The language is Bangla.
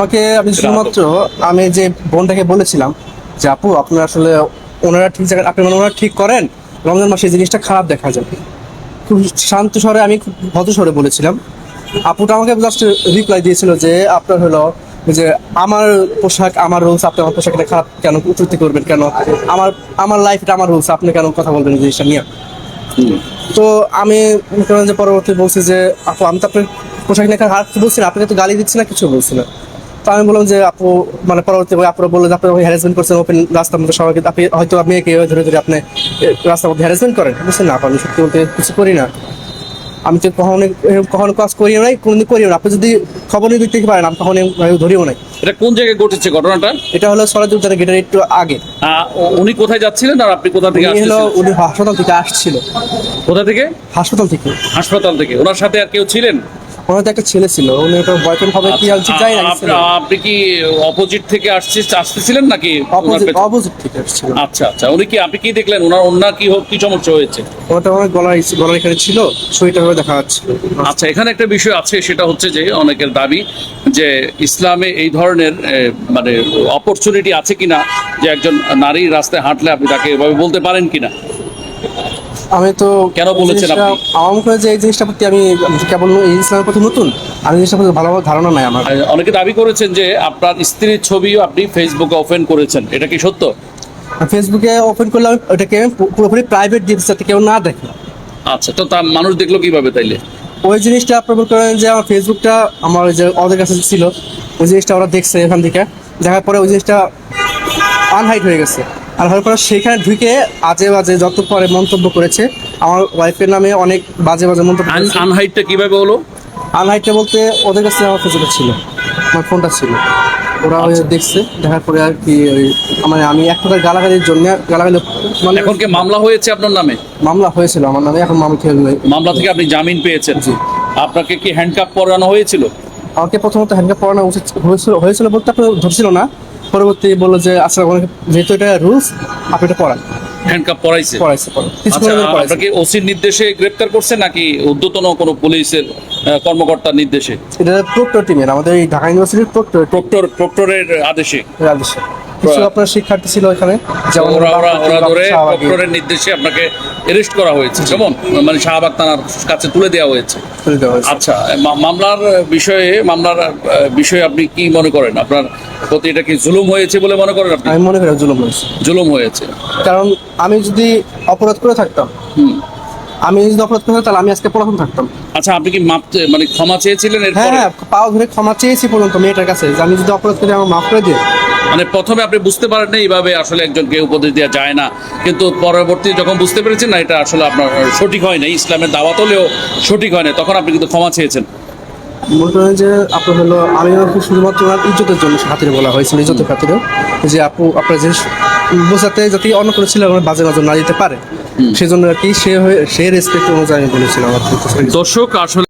আমাকে আমি শুধুমাত্র আমি যে বোনটাকে বলেছিলাম যে, আপু, আপনার আসলে ওনারা ঠিক জায়গায়, আপনি মানে ওনারা ঠিক করেন, রমজান মাসে জিনিসটা খারাপ দেখা যায় খুব শান্ত স্বরে আমি খুব ভদ্র স্বরে বলেছিলাম। আপুটা আমাকে জাস্ট রিপ্লাই দিয়েছিল যে, আপনার হলো যে আমার পোশাক, আমার রুলস আপনি আমার পোশাকটা খারাপ কেন উত্তরতি করবেন কেন? আমার আমার লাইফটা আমার রুলস আপনি কেন কথা বলবেন জিনিসটা নিয়ে? তো আমি যে পরবর্তী বলছি যে, আপু, আমি তো আপনার পোশাক নিয়ে হাত বলছি না আপনাকে তো গালি দিচ্ছি না, কিছু বলছি না। তো আমি বললাম যে আপু মানে পরবর্তী ওই আপুরা বলল যে আপনি হ্যারাসমেন্ট করছেন ওপেন রাস্তার মধ্যে সবাইকে আপনি হয়তো মেয়েকে ধরে ধরে আপনি রাস্তার মধ্যে হ্যারাসমেন্ট করেন। বলছেন না আপু, আমি সত্যি বলতে কিছু করি না। আমি তো কখনো কখনো কাজ করিও নাই কোনোদিন করিও না। আপনি যদি খবর নিয়ে দেখতে পারেন আমি কখনো ধরিও নাই। এটা কোন জায়গায় ঘটেছে ঘটনাটা? এটা হলো সরাজ উদ্যানের গেটের একটু আগে। উনি কোথায় যাচ্ছিলেন আর আপনি কোথা থেকে আসছিলেন উনি হাসপাতাল থেকে আসছিল। কোথা থেকে? হাসপাতাল থেকে। হাসপাতাল থেকে। ওনার সাথে আর কেউ ছিলেন? ওনার তো একটা ছেলে ছিল উনি একটা বয়ফ্রেন্ড হবে কি আমি ঠিক জানি না আচ্ছা, আপনি কি অপোজিট থেকে আসছে আসতেছিলেন নাকি অপোজিট অপোজিট থেকে আসছিল। আচ্ছা আচ্ছা উনি কি আপনি কি দেখলেন? ওনার ওনার কি কি সমস্যা হয়েছে? ওটা আমার গলায় গলার এখানে ছিল শরীরটা ভাবে দেখা যাচ্ছে। আচ্ছা এখানে একটা বিষয় আছে সেটা হচ্ছে যে অনেকের দাবি যে ইসলামে এই ধরনের মানে অপরচুনিটি আছে কিনা যে একজন নারী রাস্তায় হাঁটলে আপনি তাকে এভাবে বলতে পারেন কিনা। আমি তো কেন বলেছেন আপনি? আমার মনে যে এই জিনিসটা প্রতি আমি কেবল এই ইসলামের প্রতি নতুন। আর এই জিনিসটা প্রতি ভালোভাবে ধারণা নাই আমার। অনেকে দাবি করেছেন যে আপনার স্ত্রীর ছবিও আপনি ফেসবুকে ওপেন করেছেন। এটা কি সত্য? ফেসবুকে ওপেন করলে আমি ওটাকে পুরোপুরি প্রাইভেট দিতে যাতে কেউ না দেখে। আচ্ছা তো তা মানুষ দেখল কীভাবে তাইলে? ওই জিনিসটা আপনার করেন যে আমার ফেসবুকটা আমার যে ওদের কাছে ছিল ওই জিনিসটা ওরা দেখছে এখান থেকে। দেখার পরে ওই জিনিসটা আনহাইট হয়ে গেছে। আর হওয়ার পরে সেখানে ঢুকে আজে বাজে যত পরে মন্তব্য করেছে আমার ওয়াইফের নামে অনেক বাজে বাজে মন্তব্য আনহাইটটা কীভাবে হলো? আনহাইটটা বলতে ওদের কাছে আমার ফেসবুকটা ছিল আমার ফোনটা ছিল। ওরা ওই দেখছে দেখার পরে আর কি মানে আমি এক প্রকার গালাগালির জন্য গালাগালি মানে এখন কি মামলা হয়েছে আপনার নামে? মামলা হয়েছিল আমার নামে এখন মামলা মামলা থেকে আপনি জামিন পেয়েছেন। জি। আপনাকে কি হ্যান্ডকাপ পরানো হয়েছিল? আমাকে প্রথমত হ্যান্ডকাপ পরানো উচিত হয়েছিল হয়েছিল বলতে আপনি ধরছিল না পরবর্তী বলল যে আচ্ছা অনেক যেহেতু এটা রুলস আপনি এটা পড়ান। হ্যান্ডকাপ পড়াইছে আচ্ছা পড়াইছে আপনাকে ওসির নির্দেশে গ্রেপ্তার করছে নাকি উদ্যতন কোনো পুলিশের কর্মকর্তার নির্দেশে? এটা প্রক্টর টিমের আমাদের এই ঢাকা ইউনিভার্সিটির প্রক্টর প্রক্টর প্রক্টরের আদেশে। রাজেশ কিছু আপনার শিক্ষার্থী ছিল এখানে? যেমন ওরা ওরা ওরা ধরে প্রক্টরের নির্দেশে আপনাকে অ্যারেস্ট করা হয়েছে। কেমন? মানে শাহবাগ থানার কাছে তুলে দেওয়া হয়েছে। আচ্ছা মামলার বিষয়ে মামলার বিষয়ে আপনি কি মনে করেন? আপনার প্রতি এটা কি জুলুম হয়েছে বলে মনে করেন আপনি? আমি মনে করি জুলুম হয়েছে। জুলুম হয়েছে। কারণ আমি যদি অপরাধ করে থাকতাম হুম। আমি যদি অপরাধ করে তাহলে আমি আজকে পড়াশোনা থাকতাম। আচ্ছা আপনি কি মাপ মানে ক্ষমা চেয়েছিলেন হ্যাঁ হ্যাঁ পাও ধরে ক্ষমা চেয়েছি পর্যন্ত মেয়েটার কাছে। যে আমি যদি অপরাধ করি আমার মাফ করে দিয়ে মানে প্রথমে আপনি বুঝতে পারেন না এইভাবে আসলে একজনকে উপদেশ দেওয়া যায় না। কিন্তু পরবর্তী যখন বুঝতে পেরেছেন না এটা আসলে আপনার সঠিক হয় না ইসলামের দাওয়াত হলেও সঠিক হয় না তখন আপনি কিন্তু ক্ষমা চেয়েছেন। মনে করেন যে আপনার হলো আমি শুধুমাত্র ওনার ইজ্জতের জন্য খাতিরে বলা হয়েছিল ইজ্জতের খাতিরে যে আপু আপনার জিনিস বোঝাতে যাতে অন্য কোনো ছিল আমার বাজে নজর না দিতে পারে সেজন্য আর কি সে হয়ে সে রেসপেক্ট অনুযায়ী আমি বলেছিলাম। দর্শক আসলে